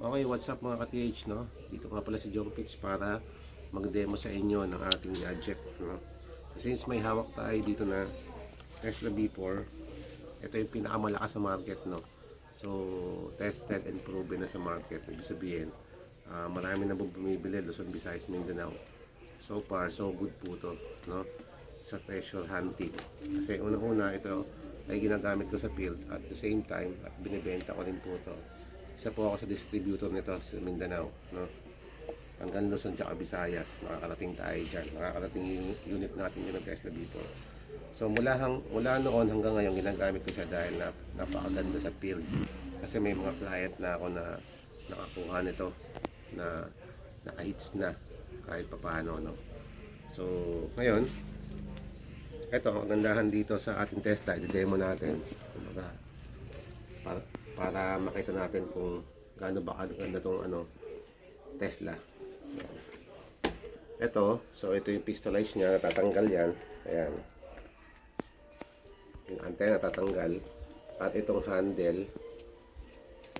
Okay, what's up mga ka-TH, no? Dito nga pala si Pitch para mag-demo sa inyo ng ating gadget, no? Since may hawak tayo dito na Tesla B4, ito yung pinakamalakas sa market, no? So, tested and proven na sa market. Ibig sabihin, ah, marami na bumibili, Luzon, Visayas, Mindanao. So far, so good po to, no? Sa treasure hunting. Kasi unang-una, ito ay ginagamit ko sa field at the same time, at binibenta ko rin po to isa po ako sa distributor nito sa Mindanao, no? Hanggang Luzon tsaka Visayas, nakakarating tayo dyan. Nakakarating yung unit natin yun ng Tesla dito. So mula, hang, mula noon hanggang ngayon, ginagamit ko siya dahil na, napakaganda sa field. Kasi may mga client na ako na nakakuha nito na naka-hits na kahit papaano, no? So, ngayon, eto, ang kagandahan dito sa ating Tesla, i-demo natin. Kumbaga, para, para makita natin kung gaano ba kaganda tong ano Tesla. Yan. Ito, so ito yung pistolize niya, natatanggal yan. Ayan. Yung antenna natatanggal. At itong handle,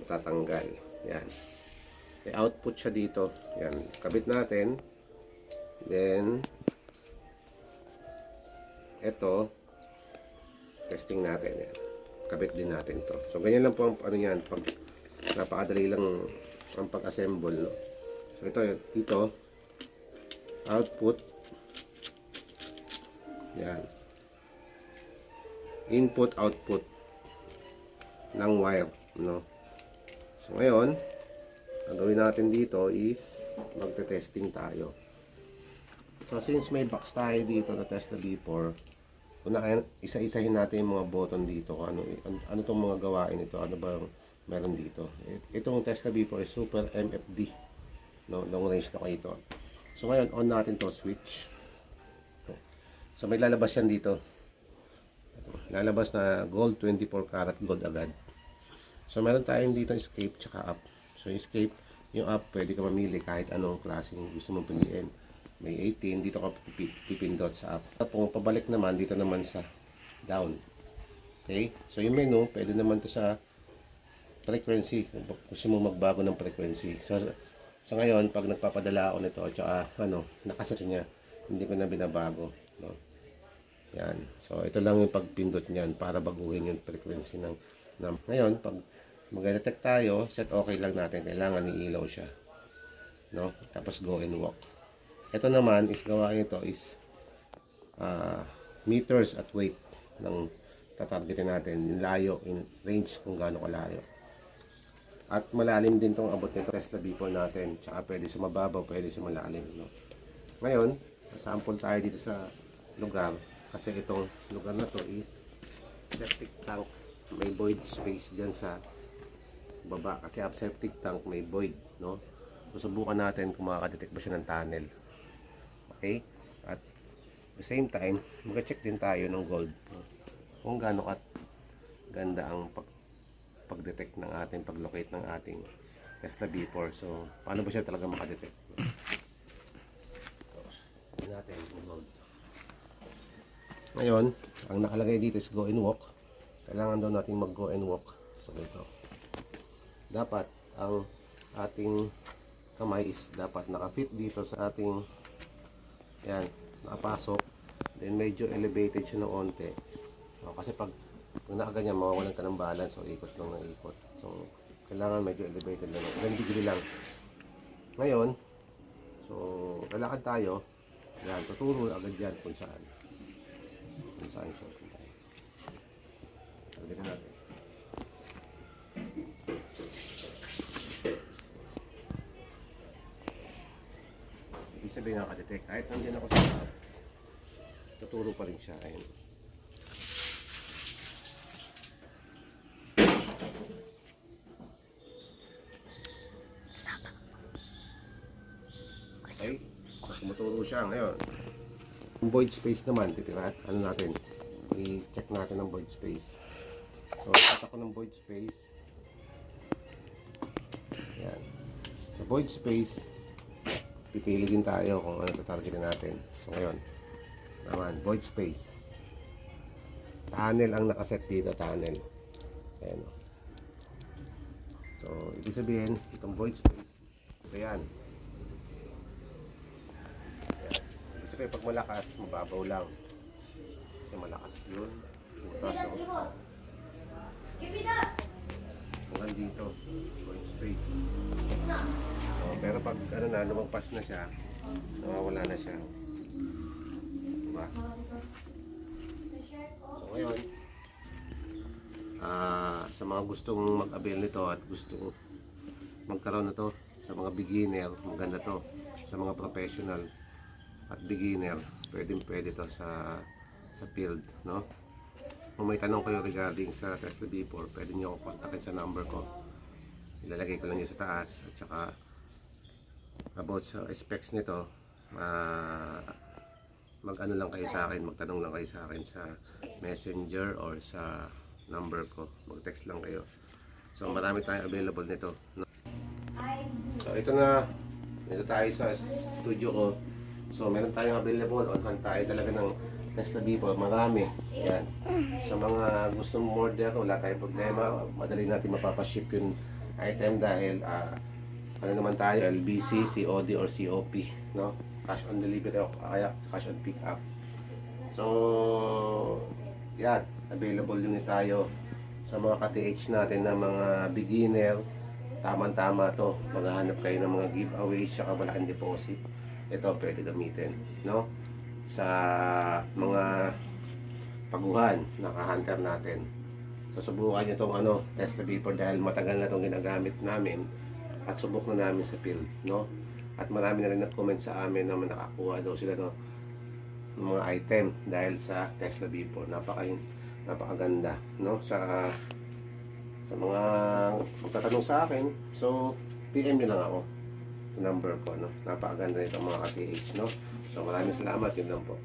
natatanggal. Yan. May output siya dito. Yan. Kabit natin. Then, ito, testing natin yan kabit din natin to. So, ganyan lang po ang ano yan, pag napakadali lang ang pag-assemble, no? So, ito, dito, output, yan, input, output ng wire, no? So, ngayon, ang gawin natin dito is magte-testing tayo. So, since may box tayo dito na Tesla B4, Unahin, isa-isahin natin yung mga button dito. Ano, ano, ano itong mga gawain ito. Ano ba meron dito. Itong Tesla B4 is Super MFD. No, long range na ito. So ngayon, on natin to switch. So may lalabas yan dito. Lalabas na gold 24 karat gold agad. So meron tayong dito escape tsaka up. So escape, yung up pwede ka mamili kahit anong klaseng gusto mong piliin may 18 dito ka pipindot sa up kung pabalik naman dito naman sa down. Okay? So yung menu pwede naman to sa frequency. Kung gusto mo magbago ng frequency. So sa ngayon pag nagpapadala ako nito at saka ano nakaset niya hindi ko na binabago no? Yan. So ito lang yung pagpindot niyan para baguhin yung frequency ng, ng ngayon pag mag-detect tayo set okay lang natin. Kailangan iilaw siya no? Tapos go and walk ito naman is gawa nito is uh, meters at weight ng tatargetin natin, yung layo, in range kung gaano kalayo. At malalim din tong abot nito Tesla B4 natin. Tsaka pwede sa mababaw, pwede sa. No? Ngayon, sample tayo dito sa lugar. Kasi itong lugar na to is septic tank. May void space dyan sa baba. Kasi ang septic tank may void. No? Susubukan natin kung makakadetect ba siya ng tunnel. Okay? At the same time, mag-check din tayo ng gold. Kung gaano at ganda ang pag pag-detect ng ating pag-locate ng ating Tesla B4. So, paano ba siya talaga makadetect? So, natin yung gold. Ngayon, ang nakalagay dito is go and walk. Kailangan daw natin mag-go and walk. So, ito. Dapat, ang ating kamay is dapat nakafit dito sa ating yan, nakapasok. Then medyo elevated siya ng onte. O, kasi pag kung nakaganyan, mawawalan ka ng balance o ikot lang ng ikot. So, kailangan medyo elevated lang. Ilang degree lang. Ngayon, so, lalakad tayo. Yan, tuturo agad yan kung saan. Kung saan siya. Targetin natin. Ibig sabihin nakadetect. Kahit nandiyan ako sa lab, tuturo pa rin siya. Ayun. Okay. So, tumuturo siya ngayon. Yung void space naman, titira, ano natin, i-check natin ang void space. So, set ako ng void space. Yan. Sa void space, pipili din tayo kung ano tatargetin natin. So ngayon, naman, void space. Tunnel ang nakaset dito, tunnel. Ayan. o. So, ibig sabihin, itong void space, ito yan. Ibig sabihin, pag malakas, mababaw lang. Kasi malakas yun. Yung taas oh. Hanggang dito, void space. Oh, pero pag ano na, lumagpas na siya, nawawala na siya. Diba? So ngayon, ah sa mga gustong mag-avail nito at gustong magkaroon na to sa mga beginner, maganda to. Sa mga professional at beginner, pwedeng pwede to sa sa field, no? Kung may tanong kayo regarding sa Tesla B4, pwede nyo ako kontakin sa number ko. Ilalagay ko lang yun sa taas at saka about sa specs nito, ah mag-ano lang kayo sa akin, magtanong lang kayo sa akin sa messenger or sa number ko. Mag-text lang kayo. So marami tayong available nito. So ito na, dito tayo sa studio ko. So meron tayong available, on hand tayo talaga ng Tesla B4, marami. Yan. Sa mga gustong order, wala tayong problema. Madali natin mapapaship yung item dahil ah, ano naman tayo, LBC, COD or COP, no? Cash on delivery o kaya cash on pick up. So, yan, available unit tayo sa mga ka-TH natin na mga beginner. Tama-tama to. Maghahanap kayo ng mga giveaways saka malaking deposit. Ito pwede gamitin, no? Sa mga paguhan, naka-hunter natin. So, subukan nyo itong ano, Tesla Beeper dahil matagal na itong ginagamit namin at subok na namin sa field, no? At marami na rin nag-comment sa amin na nakakuha daw sila no, ng mga item dahil sa Tesla B4. Napaka napakaganda, no? Sa sa mga magtatanong sa akin, so PM nyo lang ako number ko, no? Napakaganda nito mga ka-TH, no? So maraming salamat, yun lang po.